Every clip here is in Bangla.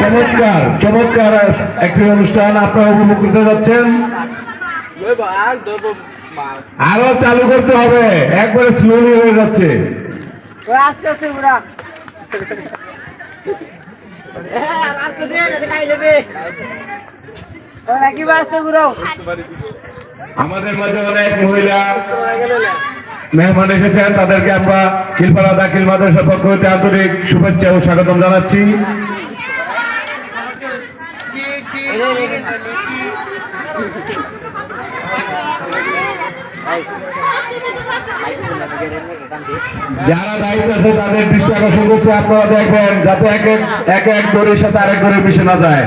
চমৎকার চমৎকার একটি অনুষ্ঠান আপনারা উপভোগ করতে যাচ্ছেন আরও চালু করতে হবে একবারে স্লোলি হয়ে যাচ্ছে আমাদের মাঝে অনেক মহিলা মেহমান এসেছেন, তাদেরকে আমরা খিলপাড়া দাখিল মাদ্রাসার পক্ষ হতে আন্তরিক শুভেচ্ছা ও স্বাগতম জানাচ্ছি। যারা দায়িত্ব আছে, তাদের দৃষ্টি আকর্ষণ করছে, আপনারা দেখবেন যাতে এক এক এক দড়ির সাথে আরেক দড়ি মিশে না যায়।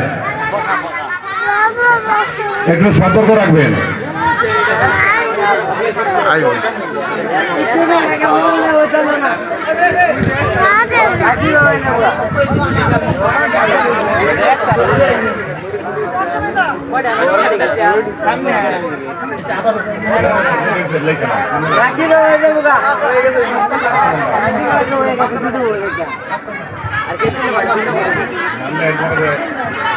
একটু সতর্ক রাখবেন। আইব। আর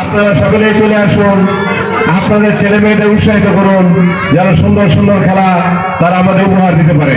আপনারা সকলেই চলে আসুন, আপনাদের ছেলে মেয়েদের উৎসাহিত করুন, যেন সুন্দর সুন্দর খেলা তারা আমাদের উপহার দিতে পারে।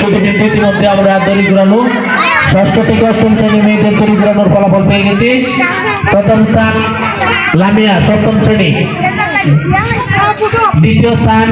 শুধু কিন্তু ইতিমধ্যে আমরা দড়ি ঘুরানো, ষষ্ঠ থেকে অষ্টম শ্রেণি মেয়েদের দড়ি ঘুরানোর ফলাফল পেয়ে গেছি। প্রথম স্থান লামিয়া, সপ্তম শ্রেণি। দ্বিতীয় স্থান